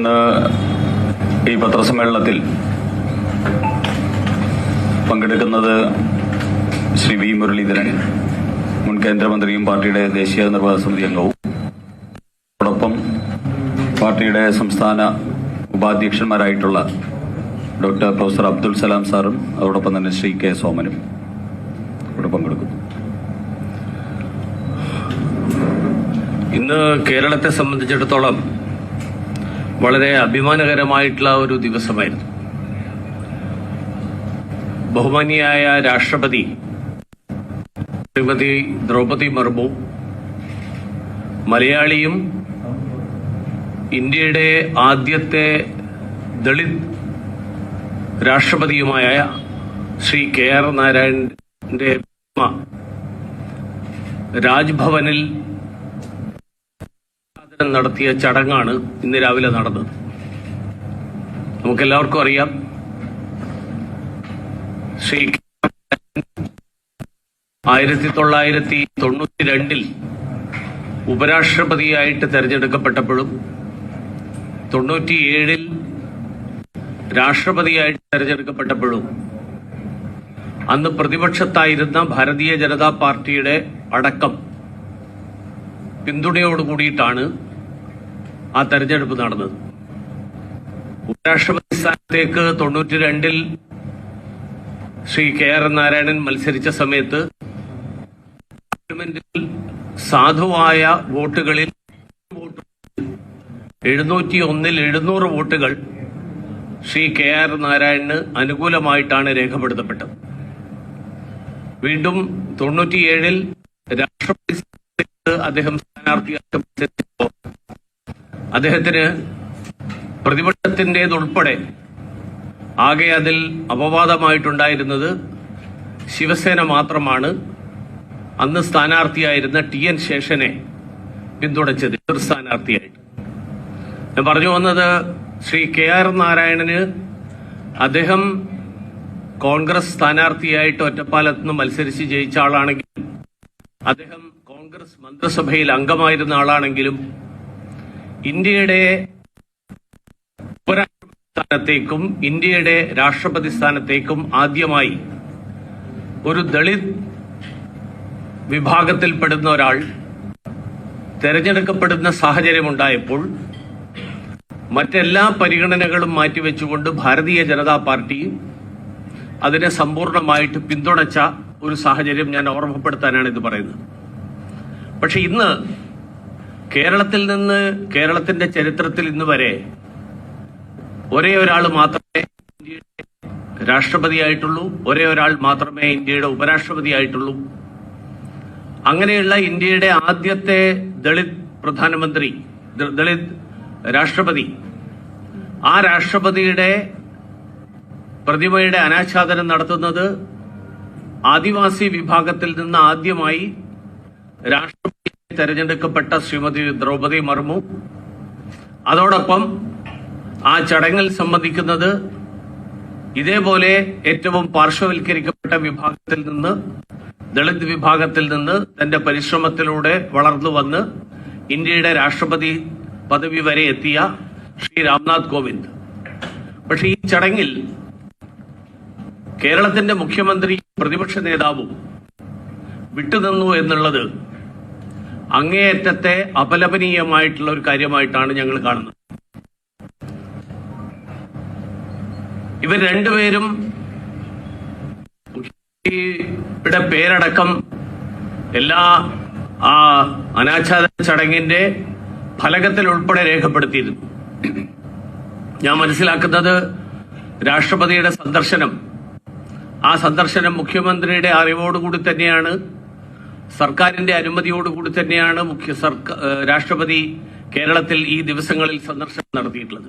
ഇന്ന് ഈ പത്രസമ്മേളനത്തിൽ പങ്കെടുക്കുന്നത് ശ്രീ വി മുരളീധരൻ മുൻ കേന്ദ്രമന്ത്രിയും പാർട്ടിയുടെ ദേശീയ നിർവാഹക സമിതി അംഗവും. അതോടൊപ്പം പാർട്ടിയുടെ സംസ്ഥാന ഉപാധ്യക്ഷന്മാരായിട്ടുള്ള ഡോക്ടർ പ്രൊഫസർ അബ്ദുൽ സലാം സാറും അതോടൊപ്പം തന്നെ ശ്രീ കെ സോമനും ഇവിടെ പങ്കെടുക്കുന്നു. ഇന്ന് കേരളത്തെ സംബന്ധിച്ചിടത്തോളം വളരെ അഭിമാനകരമായിട്ടുള്ള ഒരു ദിവസമായിരുന്നു. ബഹുമാനിയായ രാഷ്ട്രപതി ശ്രീമതി ദ്രൗപതി മുർമു മലയാളിയും ഇന്ത്യയുടെ ആദ്യത്തെ ദളിത് രാഷ്ട്രപതിയുമായ ശ്രീ കെ ആർ നാരായണന്റെ രാജ്ഭവനിൽ നടത്തിയ ചടങ്ങാണ് ഇന്ന് രാവിലെ നടന്നത്. നമുക്കെല്ലാവർക്കും അറിയാം. ശ്രീ ആയിരത്തി തൊള്ളായിരത്തി തൊണ്ണൂറ്റി രണ്ടിൽ ഉപരാഷ്ട്രപതിയായിട്ട് തെരഞ്ഞെടുക്കപ്പെട്ടപ്പോഴും തൊണ്ണൂറ്റിയേഴിൽ രാഷ്ട്രപതിയായിട്ട് തെരഞ്ഞെടുക്കപ്പെട്ടപ്പോഴും അന്ന് പ്രതിപക്ഷത്തായിരുന്ന ഭാരതീയ ജനതാ പാർട്ടിയുടെ അടക്കം പിന്തുണയോട് കൂടിയിട്ടാണ് ആ തെരഞ്ഞെടുപ്പ് നടന്നത്. ഉപരാഷ്ട്രപതി സ്ഥാനത്തേക്ക് തൊണ്ണൂറ്റി രണ്ടിൽ ശ്രീ കെ ആർ നാരായണൻ മത്സരിച്ച സമയത്ത് പാർലമെന്റിൽ സാധുവായ വോട്ടുകളിൽ എഴുന്നൂറ്റി ഒന്നിൽ എഴുന്നൂറ് വോട്ടുകൾ ശ്രീ കെ ആർ നാരായണന് അനുകൂലമായിട്ടാണ് രേഖപ്പെടുത്തപ്പെട്ടത്. വീണ്ടും തൊണ്ണൂറ്റിയേഴിൽ രാഷ്ട്രപതി അദ്ദേഹം സ്ഥാനാർത്ഥിയായിട്ട് മത്സരിച്ചപ്പോൾ അദ്ദേഹത്തിന് പ്രതിപക്ഷത്തിന്റെതുൾപ്പെടെ ആകെ അതിൽ അപവാദമായിട്ടുണ്ടായിരുന്നത് ശിവസേന മാത്രമാണ്. അന്ന് സ്ഥാനാർത്ഥിയായിരുന്ന ടി എൻ ശേഷനെ പിന്തുണച്ചത് എതിർ സ്ഥാനാർത്ഥിയായിട്ട്. ഞാൻ പറഞ്ഞു വന്നത് ശ്രീ കെ ആർ നാരായണന് അദ്ദേഹം കോൺഗ്രസ് സ്ഥാനാർത്ഥിയായിട്ട് ഒറ്റപ്പാലത്ത് നിന്ന് മത്സരിച്ച് ജയിച്ച ആളാണെങ്കിലും അദ്ദേഹം കോൺഗ്രസ് മന്ത്രിസഭയിൽ അംഗമായിരുന്ന ആളാണെങ്കിലും ഇന്ത്യയുടെ സ്ഥാനത്തേക്കും ഇന്ത്യയുടെ രാഷ്ട്രപതി സ്ഥാനത്തേക്കും ആദ്യമായി ഒരു ദളിത് വിഭാഗത്തിൽപ്പെടുന്ന ഒരാൾ തെരഞ്ഞെടുക്കപ്പെടുന്ന സാഹചര്യമുണ്ടായപ്പോൾ മറ്റെല്ലാ പരിഗണനകളും മാറ്റിവെച്ചുകൊണ്ട് ഭാരതീയ ജനതാ പാർട്ടി അതിനെ സമ്പൂർണമായിട്ട് പിന്തുണച്ച ഒരു സാഹചര്യം ഞാൻ ഓർമ്മപ്പെടുത്താനാണ് ഇത് പറയുന്നത്. പക്ഷെ ഇന്ന് കേരളത്തിൽ നിന്ന് കേരളത്തിന്റെ ചരിത്രത്തിൽ ഇന്ന് വരെ ഒരേ ഒരാൾ മാത്രമേ ഇന്ത്യയുടെ രാഷ്ട്രപതിയായിട്ടുള്ളൂ ഒരേ ഒരാൾ മാത്രമേ ഇന്ത്യയുടെ ഉപരാഷ്ട്രപതിയായിട്ടുള്ളൂ. അങ്ങനെയുള്ള ഇന്ത്യയുടെ ആദ്യത്തെ ദളിത് പ്രധാനമന്ത്രി ദളിത് രാഷ്ട്രപതി ആ രാഷ്ട്രപതിയുടെ പ്രതിമയുടെ അനാച്ഛാദനം നടത്തുന്നത് ആദിവാസി വിഭാഗത്തിൽ നിന്ന് ആദ്യമായി രാഷ്ട്രപതി തെരഞ്ഞെടുക്കപ്പെട്ട ശ്രീമതി ദ്രൗപദി മർമു. അതോടൊപ്പം ആ ചടങ്ങിൽ സംബന്ധിക്കുന്നത് ഇതേപോലെ ഏറ്റവും പാർശ്വവൽക്കരിക്കപ്പെട്ട വിഭാഗത്തിൽ നിന്ന് ദളിത് വിഭാഗത്തിൽ നിന്ന് തന്റെ പരിശ്രമത്തിലൂടെ വളർന്നു വന്ന് ഇന്ത്യയുടെ രാഷ്ട്രപതി പദവി വരെ എത്തിയ ശ്രീ രാംനാഥ് കോവിന്ദ്. പക്ഷെ ഈ ചടങ്ങിൽ കേരളത്തിന്റെ മുഖ്യമന്ത്രി പ്രതിപക്ഷ നേതാവും വിട്ടുനിന്നു എന്നുള്ളത് അങ്ങേയറ്റത്തെ അപലപനീയമായിട്ടുള്ള ഒരു കാര്യമായിട്ടാണ് ഞങ്ങൾ കാണുന്നത്. ഇവർ രണ്ടുപേരും മുഖ്യമന്ത്രിയുടെ പേരടക്കം എല്ലാ ആ അനാച്ഛാദ ചടങ്ങിന്റെ ഫലകത്തിൽ ഉൾപ്പെടെ രേഖപ്പെടുത്തിയിരുന്നു. ഞാൻ മനസ്സിലാക്കുന്നത് രാഷ്ട്രപതിയുടെ സന്ദർശനം ആ സന്ദർശനം മുഖ്യമന്ത്രിയുടെ അറിവോടുകൂടി തന്നെയാണ് സർക്കാരിന്റെ അനുമതിയോടുകൂടി തന്നെയാണ് മുഖ്യ സർക്കാർ രാഷ്ട്രപതി കേരളത്തിൽ ഈ ദിവസങ്ങളിൽ സന്ദർശനം നടത്തിയിട്ടുള്ളത്.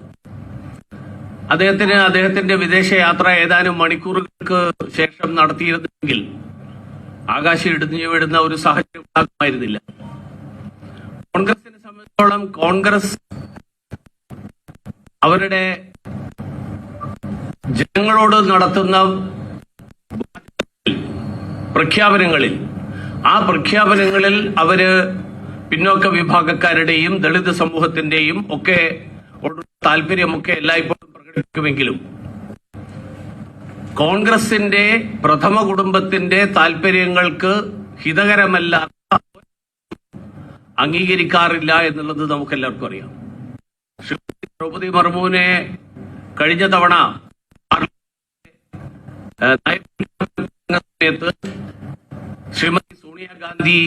അദ്ദേഹത്തിന് അദ്ദേഹത്തിന്റെ വിദേശയാത്ര ഏതാനും മണിക്കൂറുകൾക്ക് ശേഷം നടത്തിയിരുന്നെങ്കിൽ ആകാശം ഇടിഞ്ഞു വിടുന്ന ഒരു സാഹചര്യം ഉണ്ടാകുമായിരുന്നില്ല. കോൺഗ്രസിനെ സംബന്ധിച്ചോളം കോൺഗ്രസ് അവരുടെ ജനങ്ങളോട് നടത്തുന്ന പ്രഖ്യാപനങ്ങളിൽ ആ പ്രഖ്യാപനങ്ങളിൽ അവർ പിന്നോക്ക വിഭാഗക്കാരുടെയും ദളിത് സമൂഹത്തിന്റെയും ഒക്കെ താല്പര്യമൊക്കെ എല്ലായ്പ്പോഴും പ്രകടിപ്പിക്കുമെങ്കിലും കോൺഗ്രസിന്റെ പ്രഥമ കുടുംബത്തിന്റെ താല്പര്യങ്ങൾക്ക് ഹിതകരമല്ല അംഗീകരിക്കാറില്ല എന്നുള്ളത് നമുക്ക് എല്ലാവർക്കും അറിയാം. ശ്രീമതി ദ്രൗപദി മർമുവിനെ കഴിഞ്ഞ തവണ സമയത്ത് ശ്രീമതി സോണിയാഗാന്ധി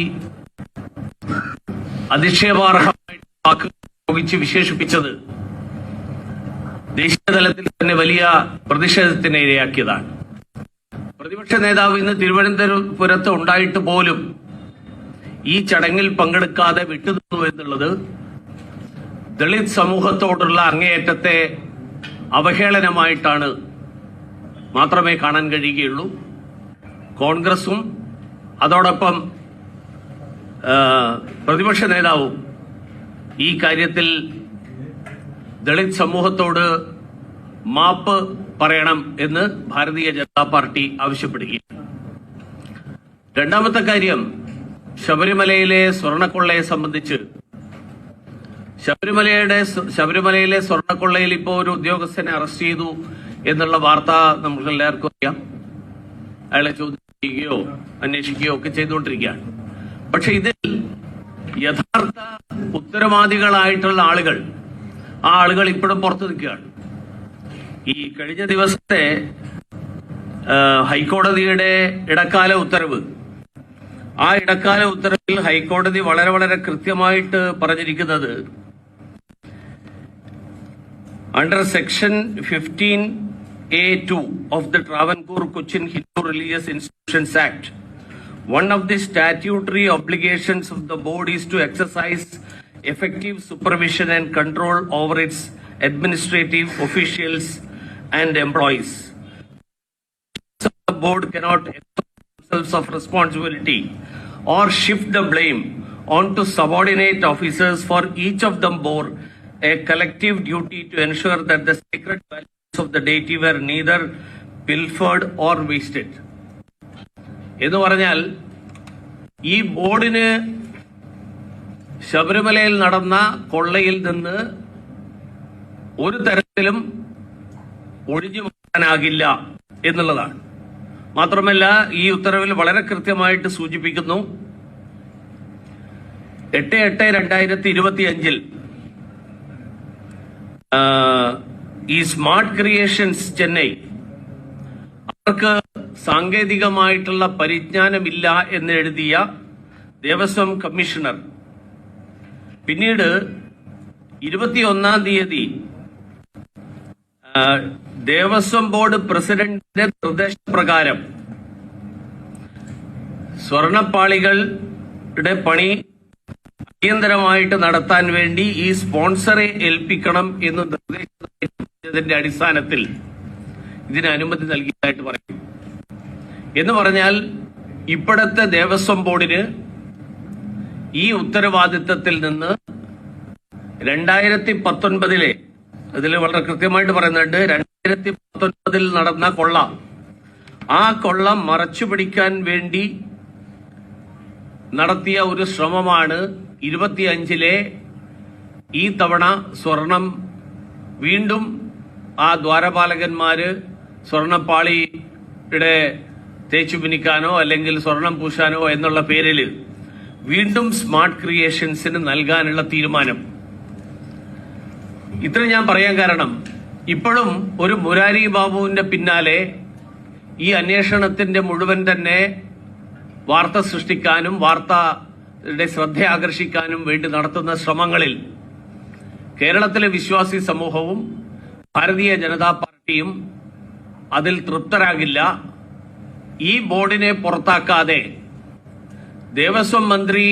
അധിക്ഷേപാർഹമായിട്ട് വാക്ക് ഉപയോഗിച്ച് വിശേഷിപ്പിച്ചത് ദേശീയ തലത്തിൽ തന്നെ വലിയ പ്രതിഷേധത്തിന് ഇരയാക്കിയതാണ്. പ്രതിപക്ഷ നേതാവ് ഇന്ന് തിരുവനന്തപുരത്ത് ഉണ്ടായിട്ട് പോലും ഈ ചടങ്ങിൽ പങ്കെടുക്കാതെ വിട്ടുനിന്നു എന്നുള്ളത് ദളിത് സമൂഹത്തോടുള്ള അങ്ങേയറ്റത്തെ അവഹേളനമായിട്ടാണ് മാത്രമേ കാണാൻ കഴിയുകയുള്ളൂ. കോൺഗ്രസും അതോടൊപ്പം പ്രതിപക്ഷ നേതാവും ഈ കാര്യത്തിൽ ദളിത് സമൂഹത്തോട് മാപ്പ് പറയണം എന്ന് ഭാരതീയ ജനതാ പാർട്ടി ആവശ്യപ്പെടുകയാണ്. രണ്ടാമത്തെ കാര്യം ശബരിമലയിലെ സ്വർണക്കൊള്ളയെ സംബന്ധിച്ച്. ശബരിമലയുടെ ശബരിമലയിലെ സ്വർണക്കൊള്ളയിൽ ഇപ്പോൾ ഒരു ഉദ്യോഗസ്ഥനെ അറസ്റ്റ് ചെയ്തു എന്നുള്ള വാർത്ത നമുക്ക് എല്ലാവർക്കും അറിയാം. അയാളെ ചോദ്യം ചെയ്യുകയോ അന്വേഷിക്കുകയോ ഒക്കെ ചെയ്തുകൊണ്ടിരിക്കുകയാണ്. പക്ഷെ ഇതിൽ യഥാർത്ഥ ഉത്തരവാദികളായിട്ടുള്ള ആളുകൾ ആ ആളുകൾ ഇപ്പോഴും പുറത്തു നിൽക്കുകയാണ്. ഈ കഴിഞ്ഞ ദിവസത്തെ ഹൈക്കോടതിയുടെ ഇടക്കാല ഉത്തരവ്. ആ ഇടക്കാല ഉത്തരവിൽ ഹൈക്കോടതി വളരെ വളരെ കൃത്യമായിട്ട് പറഞ്ഞിരിക്കുന്നത് under section section 15A2 of the Travancore Cochin Hindu Religious Institutions Act, one of the statutory obligations of the board is to exercise effective supervision and control over its administrative officials and employees. The board cannot themselves of responsibility or shift the blame onto subordinate officers for each of them bore a collective duty to ensure that the sacred values of the deity were neither pilfered or wasted. എന്ന് പറഞ്ഞാൽ ഈ ബോർഡിന് ശബരിമലയിൽ നടന്ന കൊള്ളയിൽ നിന്ന് ഒരു തരത്തിലും ഒഴിഞ്ഞു മാറാനാകില്ല എന്നുള്ളതാണ് മാത്രമല്ല ഈ ഉത്തരവിൽ വളരെ കൃത്യമായിട്ട് സൂചിപ്പിക്കുന്നു എട്ട് എട്ട് രണ്ടായിരത്തി ഇരുപത്തി അഞ്ചിൽ ഈ സ്മാർട്ട് ക്രിയേഷൻസ് ചെന്നൈ അവർക്ക് സാങ്കേതികമായിട്ടുള്ള പരിജ്ഞാനമില്ല എന്ന് എഴുതിയ ദേവസ്വം കമ്മീഷണർ. പിന്നീട് ഇരുപത്തിയൊന്നാം തീയതി ദേവസ്വം ബോർഡ് പ്രസിഡന്റിന്റെ നിർദ്ദേശപ്രകാരം സ്വർണപ്പാളികളുടെ പണി അടിയന്തരമായിട്ട് നടത്താൻ വേണ്ടി ഈ സ്പോൺസറെ ഏൽപ്പിക്കണം എന്ന് നിർദ്ദേശിച്ചതിന്റെ അടിസ്ഥാനത്തിൽ ഇതിന് അനുമതി നൽകിയതായിട്ട് പറയും. എന്ന് പറഞ്ഞാൽ ഇപ്പോഴത്തെ ദേവസ്വം ബോർഡിന് ഈ ഉത്തരവാദിത്തത്തിൽ നിന്ന് രണ്ടായിരത്തി പത്തൊൻപതിലെ അതിൽ വളരെ കൃത്യമായിട്ട് പറയുന്നുണ്ട് രണ്ടായിരത്തി പത്തൊൻപതിൽ നടന്ന കൊള്ള ആ കൊള്ള മറച്ചു പിടിക്കാൻ വേണ്ടി നടത്തിയ ഒരു ശ്രമമാണ് ഇരുപത്തിയഞ്ചിലെ ഈ തവണ സ്വർണം വീണ്ടും ആ ദ്വാരപാലകന്മാര് സ്വർണപ്പാളിയുടെ തേച്ചു പിനിക്കാനോ അല്ലെങ്കിൽ സ്വർണം പൂശാനോ എന്നുള്ള പേരിൽ വീണ്ടും സ്മാർട്ട് ക്രിയേഷൻസിന് നൽകാനുള്ള തീരുമാനം. ഇത്ര ഞാൻ പറയാൻ കാരണം ഇപ്പോഴും ഒരു മുരാരി ബാബുവിന്റെ പിന്നാലെ ഈ അന്വേഷണത്തിന്റെ മുഴുവൻ തന്നെ വാർത്ത സൃഷ്ടിക്കാനും വാർത്തയുടെ ശ്രദ്ധ ആകർഷിക്കാനും വേണ്ടി നടത്തുന്ന ശ്രമങ്ങളിൽ കേരളത്തിലെ വിശ്വാസി സമൂഹവും ഭാരതീയ ജനതാ പാർട്ടിയും അതിൽ തൃപ്തരാകില്ല. ഈ ബോർഡിനെ പുറത്താക്കാതെ ദേവസ്വം മന്ത്രി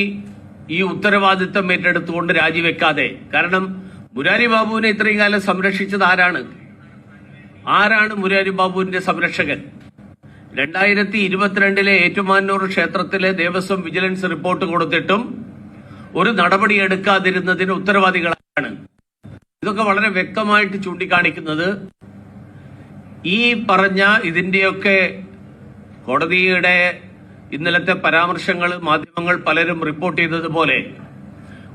ഈ ഉത്തരവാദിത്തം ഏറ്റെടുത്തുകൊണ്ട് രാജിവെക്കാതെ കാരണം മുരാരി ബാബുവിനെ ഇത്രയും കാലം സംരക്ഷിച്ചത് ആരാണ്? ആരാണ് മുരാരി ബാബുവിന്റെ സംരക്ഷകൻ? രണ്ടായിരത്തി ഇരുപത്തിരണ്ടിലെ ഏറ്റുമാനൂർ ക്ഷേത്രത്തിലെ ദേവസ്വം വിജിലൻസ് റിപ്പോർട്ട് കൊടുത്തിട്ടും ഒരു നടപടി എടുക്കാതിരുന്നതിന് ഉത്തരവാദികളാണ് ഇതൊക്കെ വളരെ വ്യക്തമായിട്ട് ചൂണ്ടിക്കാണിക്കുന്നത് ഈ പറഞ്ഞ ഇതിന്റെയൊക്കെ കോടതിയുടെ ഇന്നലത്തെ പരാമർശങ്ങൾ മാധ്യമങ്ങൾ പലരും റിപ്പോർട്ട് ചെയ്തതുപോലെ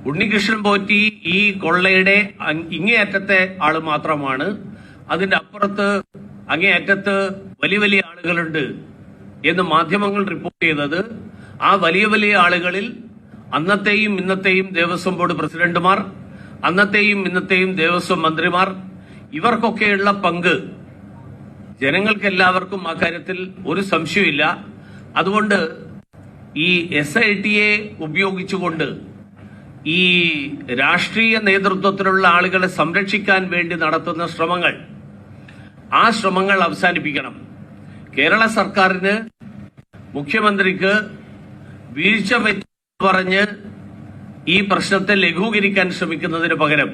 ഉണ്ണികൃഷ്ണൻ പോറ്റി ഈ കൊള്ളയുടെ ഇങ്ങേയറ്റത്തെ ആൾ മാത്രമാണ്. അതിന്റെ അപ്പുറത്ത് അങ്ങേയറ്റത്ത് വലിയ വലിയ ആളുകളുണ്ട് എന്ന് മാധ്യമങ്ങൾ റിപ്പോർട്ട് ചെയ്തത്. ആ വലിയ വലിയ ആളുകളിൽ അന്നത്തെയും ഇന്നത്തെയും ദേവസ്വം ബോർഡ് പ്രസിഡന്റുമാർ അന്നത്തെയും ഇന്നത്തെയും ദേവസ്വം മന്ത്രിമാർ ഇവർക്കൊക്കെയുള്ള പങ്ക് ജനങ്ങൾക്ക് എല്ലാവർക്കും ആ കാര്യത്തിൽ ഒരു സംശയമില്ല അതുകൊണ്ട് ഈ എസ് ഐ ടിയെ ഉപയോഗിച്ചുകൊണ്ട് ഈ രാഷ്ട്രീയ നേതൃത്വത്തിലുള്ള ആളുകളെ സംരക്ഷിക്കാൻ വേണ്ടി നടത്തുന്ന ശ്രമങ്ങൾ ആ ശ്രമങ്ങൾ അവസാനിപ്പിക്കണം. കേരള സർക്കാരിന് മുഖ്യമന്ത്രിക്ക് വീഴ്ച പറ്റി പറഞ്ഞ് ഈ പ്രശ്നത്തെ ലഘൂകരിക്കാൻ ശ്രമിക്കുന്നതിന് പകരം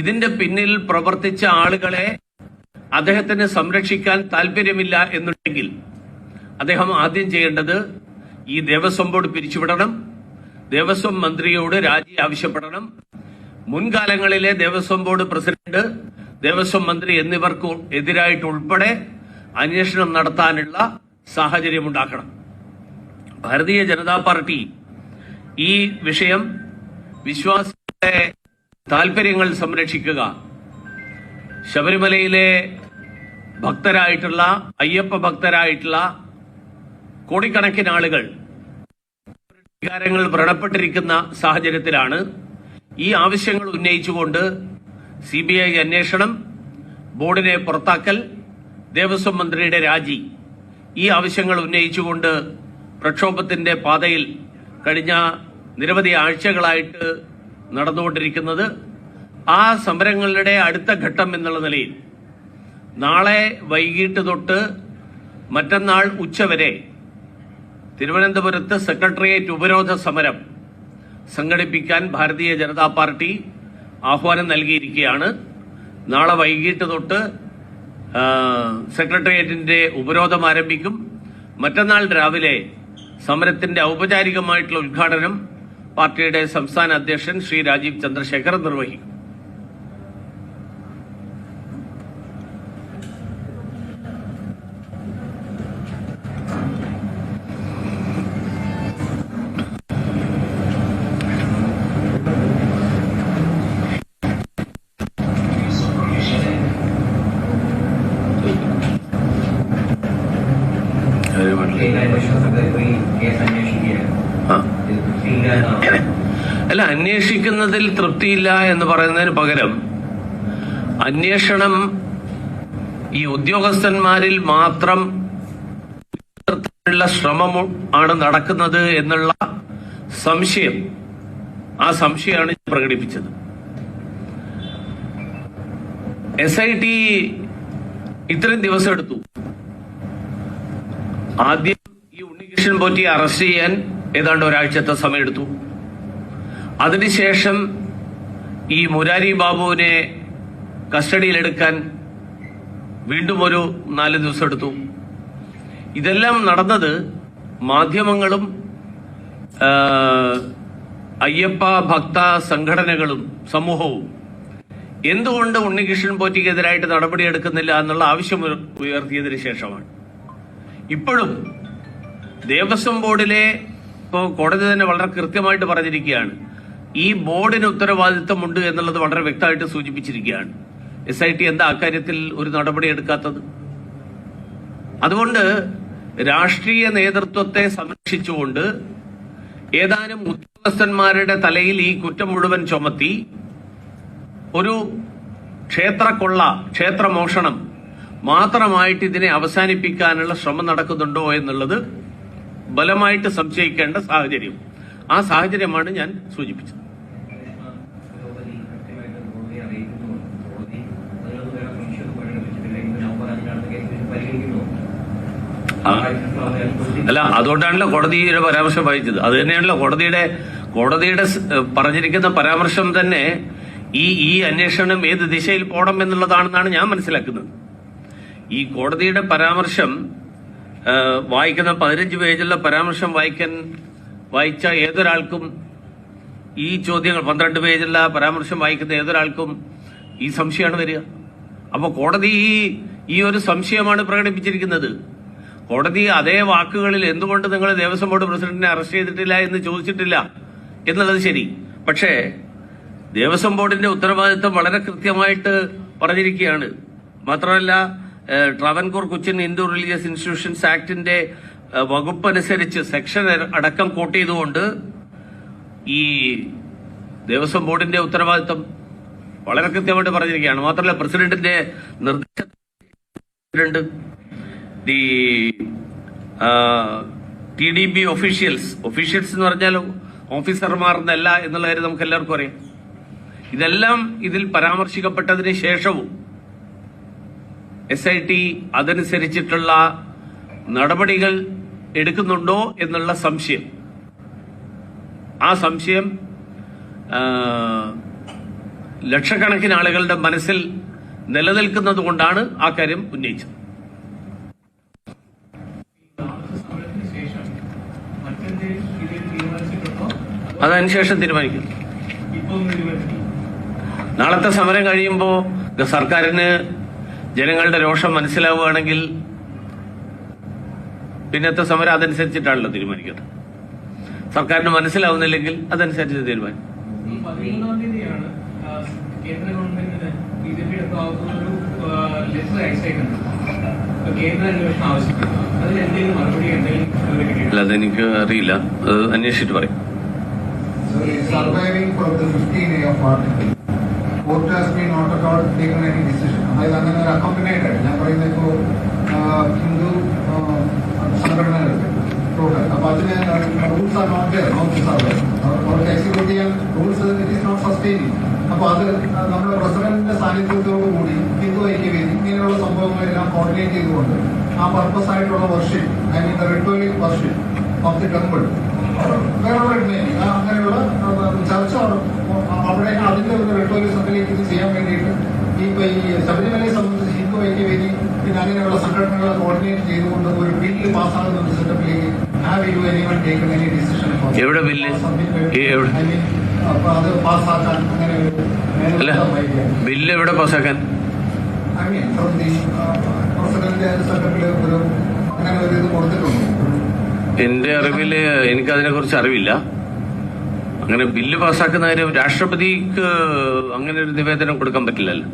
ഇതിന്റെ പിന്നിൽ പ്രവർത്തിച്ച ആളുകളെ അദ്ദേഹത്തിന് സംരക്ഷിക്കാൻ താല്പര്യമില്ല എന്നുണ്ടെങ്കിൽ അദ്ദേഹം ആദ്യം ചെയ്യേണ്ടത് ഈ ദേവസ്വം ബോർഡ് പിരിച്ചുവിടണം. ദേവസ്വം മന്ത്രിയോട് രാജി ആവശ്യപ്പെടണം. മുൻകാലങ്ങളിലെ ദേവസ്വം ബോർഡ് പ്രസിഡന്റ് ദേവസ്വം മന്ത്രി എന്നിവർക്ക് എതിരായിട്ട് ഉൾപ്പെടെ അന്വേഷണം നടത്താനുള്ള സാഹചര്യം ഉണ്ടാക്കണം. ഭാരതീയ ജനതാ പാർട്ടി ഈ വിഷയം വിശ്വാസികളുടെ താൽപര്യങ്ങൾ സംരക്ഷിക്കുക. ശബരിമലയിലെ ഭക്തരായിട്ടുള്ള അയ്യപ്പ ഭക്തരായിട്ടുള്ള കോടിക്കണക്കിന് ആളുകൾ വികാരങ്ങൾ വ്രണപ്പെട്ടിരിക്കുന്ന സാഹചര്യത്തിലാണ് ഈ ആവശ്യങ്ങൾ ഉന്നയിച്ചുകൊണ്ട് സി ബി ഐ അന്വേഷണം ബോർഡിനെ പുറത്താക്കൽ ദേവസ്വം മന്ത്രിയുടെ രാജി ഈ ആവശ്യങ്ങൾ ഉന്നയിച്ചുകൊണ്ട് പ്രക്ഷോഭത്തിന്റെ പാതയിൽ കഴിഞ്ഞ നിരവധി ആഴ്ചകളായിട്ട് നടന്നുകൊണ്ടിരിക്കുന്നത് ആ സമരങ്ങളുടെ അടുത്ത ഘട്ടം എന്നുള്ള നിലയിൽ. നാളെ വൈകിട്ട് തൊട്ട് മറ്റന്നാൾ ഉച്ചവരെ തിരുവനന്തപുരത്ത് സെക്രട്ടേറിയറ്റ് ഉപരോധ സമരം സംഘടിപ്പിക്കാൻ ഭാരതീയ ജനതാ പാർട്ടി ആഹ്വാനം നൽകിയിരിക്കുകയാണ്. നാളെ വൈകിട്ട് തൊട്ട് സെക്രട്ടേറിയറ്റിന്റെ ഉപരോധം ആരംഭിക്കും. മറ്റന്നാൾ രാവിലെ സമരത്തിന്റെ ഔപചാരികമായിട്ടുള്ള ഉദ്ഘാടനം പാർട്ടിയുടെ സംസ്ഥാന അധ്യക്ഷൻ ശ്രീ രാജീവ് ചന്ദ്രശേഖർ നിർവഹിക്കും അന്വേഷിക്കുന്നതിൽ തൃപ്തിയില്ല എന്ന് പറയുന്നതിന് പകരം അന്വേഷണം ഈ ഉദ്യോഗസ്ഥന്മാരിൽ മാത്രം ശ്രമം ആണ് നടക്കുന്നത് എന്നുള്ള സംശയം. ആ സംശയമാണ് പ്രകടിപ്പിച്ചത്. എസ് ഐ ടി ഇത്രയും ദിവസം എടുത്തു. ആദ്യം ഈ ഉണ്ണികൃഷ്ണൻ പോറ്റിയെ അറസ്റ്റ് ചെയ്യാൻ ഏതാണ്ട് ഒരാഴ്ചത്തെ സമയമെടുത്തു. അതിനുശേഷം ഈ മുരാരി ബാബുവിനെ കസ്റ്റഡിയിലെടുക്കാൻ വീണ്ടും ഒരു നാല് ദിവസം എടുത്തു. ഇതെല്ലാം നടന്നത് മാധ്യമങ്ങളും അയ്യപ്പ ഭക്ത സംഘടനകളും സമൂഹവും. എന്തുകൊണ്ട് ഉണ്ണികൃഷ്ണൻ പോറ്റിക്കെതിരായിട്ട് നടപടിയെടുക്കുന്നില്ല എന്നുള്ള ആവശ്യം ഉയർ- ഉയർത്തിയതിനു ശേഷമാണ്. ഇപ്പോഴും ദേവസ്വം ബോർഡിലെ ഇപ്പോൾ കോടതി തന്നെ വളരെ കൃത്യമായിട്ട് പറഞ്ഞിരിക്കുകയാണ്. ഈ ബോർഡിന് ഉത്തരവാദിത്തമുണ്ട് എന്നുള്ളത് വളരെ വ്യക്തമായിട്ട് സൂചിപ്പിച്ചിരിക്കുകയാണ്. എസ് ഐ ടി എന്താ അക്കാര്യത്തിൽ ഒരു നടപടി എടുക്കാത്തത്? അതുകൊണ്ട് രാഷ്ട്രീയ നേതൃത്വത്തെ സംരക്ഷിച്ചുകൊണ്ട് ഏതാനും ഉദ്യോഗസ്ഥന്മാരുടെ തലയിൽ ഈ കുറ്റം മുഴുവൻ ചുമത്തി ഒരു ക്ഷേത്രക്കൊള്ള ക്ഷേത്രമോഷണം മാത്രമായിട്ട് ഇതിനെ അവസാനിപ്പിക്കാനുള്ള ശ്രമം നടക്കുന്നുണ്ടോ എന്നുള്ളത് ബലമായിട്ട് സംശയിക്കേണ്ട സാഹചര്യം. ആ സാഹചര്യമാണ് ഞാൻ സൂചിപ്പിച്ചത്. അല്ല അതുകൊണ്ടാണല്ലോ കോടതിയുടെ പരാമർശം വായിച്ചത് അത് തന്നെയാണല്ലോ കോടതിയുടെ കോടതിയുടെ പറഞ്ഞിരിക്കുന്ന പരാമർശം തന്നെ ഈ ഈ അന്വേഷണം ഏത് ദിശയിൽ പോകണം എന്നുള്ളതാണെന്നാണ് ഞാൻ മനസ്സിലാക്കുന്നത്. ഈ കോടതിയുടെ പരാമർശം വായിക്കുന്ന പതിനഞ്ച് പേജുള്ള പരാമർശം വായിക്കാൻ വായിച്ച ഏതൊരാൾക്കും ഈ ചോദ്യങ്ങൾ പന്ത്രണ്ട് പേജുള്ള പരാമർശം വായിക്കുന്ന ഏതൊരാൾക്കും ഈ സംശയമാണ് വരിക. അപ്പോൾ കോടതി ഈ ഒരു സംശയമാണ് പ്രകടിപ്പിച്ചിരിക്കുന്നത്. കോടതി അതേ വാക്കുകളിൽ എന്തുകൊണ്ട് നിങ്ങൾ ദേവസ്വം ബോർഡ് പ്രസിഡന്റിനെ അറസ്റ്റ് ചെയ്തിട്ടില്ല എന്ന് ചോദിച്ചിട്ടില്ല എന്നുള്ളത് ശരി. പക്ഷേ ദേവസ്വം ബോർഡിന്റെ ഉത്തരവാദിത്വം വളരെ കൃത്യമായിട്ട് പറഞ്ഞിരിക്കുകയാണ്. മാത്രമല്ല ട്രാവൻകൂർ കൊച്ചിൻ ഹിന്ദു റിലീജിയസ് ഇൻസ്റ്റിറ്റ്യൂഷൻസ് ആക്ടിന്റെ വകുപ്പ് അനുസരിച്ച് സെക്ഷൻ അടക്കം കോട്ട് ചെയ്തുകൊണ്ട് ഈ ദേവസ്വം ബോർഡിന്റെ ഉത്തരവാദിത്വം വളരെ കൃത്യമായിട്ട് പറഞ്ഞിരിക്കുകയാണ്. മാത്രമല്ല പ്രസിഡന്റിന്റെ നിർദ്ദേശം T D B officials officials എന്ന് പറഞ്ഞാൽ ഓഫീസർമാർ എന്നല്ല എന്നുള്ള കാര്യം നമുക്ക് എല്ലാവർക്കും അറിയാം. ഇതെല്ലാം ഇതിൽ പരാമർശിക്കപ്പെട്ടതിന് ശേഷവും എസ് ഐ ടി അതനുസരിച്ചിട്ടുള്ള നടപടികൾ എടുക്കുന്നുണ്ടോ എന്നുള്ള സംശയം. ആ സംശയം ലക്ഷക്കണക്കിന് ആളുകളുടെ മനസ്സിൽ നിലനിൽക്കുന്നത് കൊണ്ടാണ് ആ കാര്യം ഉന്നയിച്ചത് സമരത്തിന് ശേഷം മറ്റെന്തെങ്കിലും ഇതിൽ തീരുമാനിച്ചിട്ടുണ്ടോ അതതിനുശേഷം തീരുമാനിക്കും. നാളത്തെ സമരം കഴിയുമ്പോൾ സർക്കാരിന് ജനങ്ങളുടെ രോഷം മനസ്സിലാവുകയാണെങ്കിൽ പിന്നത്തെ സമരം അതനുസരിച്ചിട്ടാണല്ലോ തീരുമാനിക്കുന്നത്. സർക്കാരിന് മനസ്സിലാവുന്നില്ലെങ്കിൽ അതനുസരിച്ച് തീരുമാനിക്കും. അല്ല അതെനിക്ക് അറിയില്ല. അത് അന്വേഷിച്ചിട്ട് പറയും. It's surviving for the 15 A of article. Court has been not at all taken any decision. അതായത് അങ്ങനെ ഒരു അക്കമ്പനൈഡ് ആയിട്ട് ഞാൻ പറയുന്നത് ഇപ്പോ ഹിന്ദു സംഘടനകൾ ടോട്ടൽ അപ്പൊ അതിന് rules are not there not survey അവർക്ക് എക്സിക്യൂട്ട് ചെയ്യാൻ rules it is not sustaining അപ്പൊ അത് നമ്മുടെ പ്രസിഡന്റിന്റെ സാന്നിധ്യത്തോടു കൂടി ഹിന്ദു ഐക്യവേദി ഇങ്ങനെയുള്ള സംഭവങ്ങളെല്ലാം കോർഡിനേറ്റ് ചെയ്തുകൊണ്ട് ആ പർപ്പസ് ആയിട്ടുള്ള worship I mean the ritualic worship of the temple വേറെ അങ്ങനെയുള്ള ചർച്ച അവിടെ- അതിന്റെ ഒരു റിച്വലിസത്തിലേക്ക് ഇത് ചെയ്യാൻ വേണ്ടിയിട്ട് ഇപ്പൊ ഈ ശബരിമലയെ സംബന്ധിച്ച് ഹിന്ദു ഐക്യവേദി പിന്നെ അങ്ങനെയുള്ള സംഘടനകളെ കോർഡിനേറ്റ് ചെയ്തുകൊണ്ട് ഒരു ബില്ല് പാസ്സാകുന്ന ഒരു സെറ്റപ്പിലേക്ക് have you anyone taken any decision എവിടെ ബില്ല്? അപ്പൊ അത് പാസ്സാക്കാൻ അങ്ങനെ അല്ല ബില്ല് എവിടെ പാസ്സാക്കാൻ? ഐ മീൻ പ്രസിഡന്റ് സെറ്റപ്പിൽ ഒരു അങ്ങനെ ഒരു ഇത് കൊടുത്തിട്ടുണ്ട്. എന്റെ അറിവിൽ എനിക്കതിനെ കുറിച്ച് അറിവില്ല. അങ്ങനെ ബില്ല് പാസ്സാക്കുന്ന കാര്യം രാഷ്ട്രപതിക്ക് അങ്ങനെ ഒരു നിവേദനം കൊടുക്കാൻ പറ്റില്ലല്ലോ.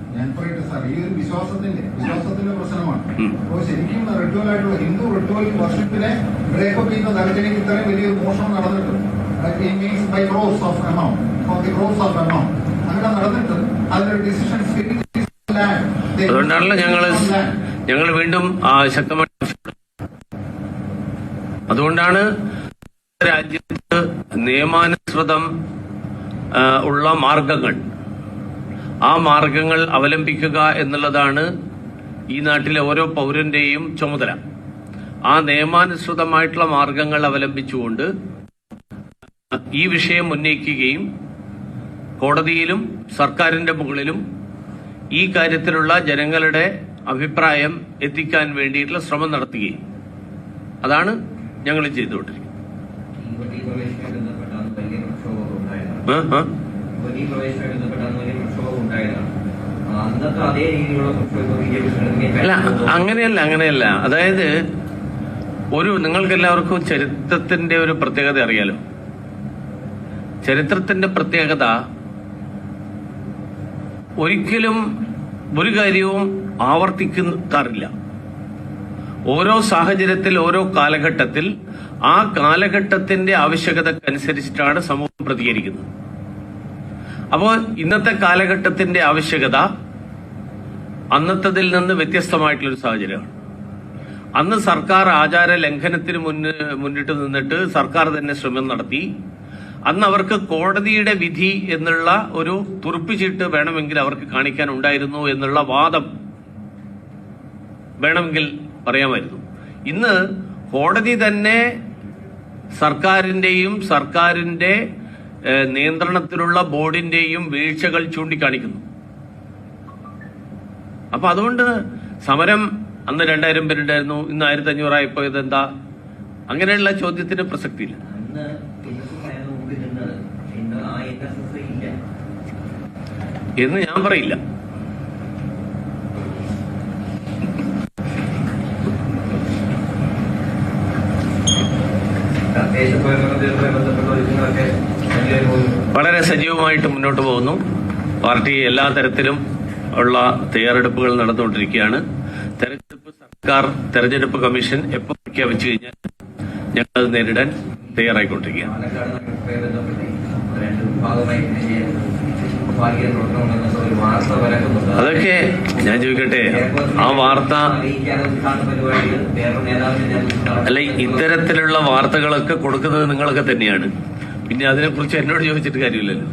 അതുകൊണ്ടാണല്ലോ ഞങ്ങൾ ഞങ്ങൾ വീണ്ടും ശക്തമായി അതുകൊണ്ടാണ് രാജ്യത്ത് നിയമാനുസൃതം ഉള്ള മാർഗങ്ങൾ. ആ മാർഗങ്ങൾ അവലംബിക്കുക എന്നുള്ളതാണ് ഈ നാട്ടിലെ ഓരോ പൗരന്റെയും ചുമതല. ആ നിയമാനുസൃതമായിട്ടുള്ള മാർഗങ്ങൾ അവലംബിച്ചുകൊണ്ട് ഈ വിഷയം ഉന്നയിക്കുകയും കോടതിയിലും സർക്കാരിന്റെ മുകളിലും ഈ കാര്യത്തിലുള്ള ജനങ്ങളുടെ അഭിപ്രായം എത്തിക്കാൻ വേണ്ടിയിട്ടുള്ള ശ്രമം നടത്തുകയും. അതാണ് ഞങ്ങൾ ചെയ്തുകൊണ്ടിരിക്കും അല്ല? അങ്ങനെയല്ല അങ്ങനെയല്ല. അതായത് ഒരു നിങ്ങൾക്ക് എല്ലാവർക്കും ചരിത്രത്തിന്റെ ഒരു പ്രത്യേകത അറിയാലോ? ചരിത്രത്തിന്റെ പ്രത്യേകത ഒരിക്കലും ഒരു കാര്യവും ആവർത്തിക്കാറില്ല. ഓരോ സാഹചര്യത്തിൽ ഓരോ കാലഘട്ടത്തിൽ ആ കാലഘട്ടത്തിന്റെ ആവശ്യകതക്കനുസരിച്ചിട്ടാണ് സമൂഹം പ്രതികരിക്കുന്നത്. അപ്പോൾ ഇന്നത്തെ കാലഘട്ടത്തിന്റെ ആവശ്യകത അന്നത്തതിൽ നിന്ന് വ്യത്യസ്തമായിട്ടുള്ള ഒരു സാഹചര്യമാണ്. അന്ന് സർക്കാർ ആചാര ലംഘനത്തിന് മുന്നിൽ മുന്നിട്ട് നിന്നിട്ട് സർക്കാർ തന്നെ ശ്രമം നടത്തി. അന്ന് അവർക്ക് കോടതിയുടെ വിധി എന്നുള്ള ഒരു തുറുപ്പിച്ചിട്ട് വേണമെങ്കിൽ അവർക്ക് കാണിക്കാൻ ഉണ്ടായിരുന്നു എന്നുള്ള വാദം വേണമെങ്കിൽ പറയാമായിരുന്നു. ഇന്ന് കോടതി തന്നെ സർക്കാരിന്റെയും സർക്കാരിന്റെ നിയന്ത്രണത്തിലുള്ള ബോർഡിന്റെയും വീഴ്ചകൾ ചൂണ്ടിക്കാണിക്കുന്നു. അപ്പൊ അതുകൊണ്ട് സമരം അന്ന് രണ്ടായിരം പേരുണ്ടായിരുന്നു ഇന്ന് ആയിരത്തി അഞ്ഞൂറായപ്പോ ഇതെന്താ? അങ്ങനെയുള്ള ചോദ്യത്തിന് പ്രസക്തിയില്ല. എന്ന് ഞാൻ എസ് എസ് ആയിരുന്നു മുമ്പിൽ നിന്നത് ഇന്ന് ആ എൻ എസ് എസ് ഇല്ല എന്ന് ഞാൻ പറയില്ല തദ്ദേശ സ്വയംഭരണ ബന്ധപ്പെട്ട ഒരുക്കങ്ങളൊക്കെ വലിയൊരു വളരെ സജീവമായിട്ട് മുന്നോട്ട് പോകുന്നു. പാർട്ടി എല്ലാ തരത്തിലും ഉള്ള തയ്യാറെടുപ്പുകൾ നടന്നുകൊണ്ടിരിക്കുകയാണ്. തെരഞ്ഞെടുപ്പ് സർക്കാർ തെരഞ്ഞെടുപ്പ് കമ്മീഷൻ എപ്പോൾ പ്രഖ്യാപിച്ചു കഴിഞ്ഞാൽ ഞങ്ങൾ നേരിടാൻ തയ്യാറായിക്കൊണ്ടിരിക്കുകയാണ്. അതൊക്കെ ഞാൻ ചോദിക്കട്ടെ? ആ വാർത്ത അല്ലെ ഇത്തരത്തിലുള്ള വാർത്തകളൊക്കെ കൊടുക്കുന്നത് നിങ്ങളൊക്കെ തന്നെയാണ്. പിന്നെ അതിനെക്കുറിച്ച് എന്നോട് ചോദിച്ചിട്ട് കാര്യമില്ലല്ലോ.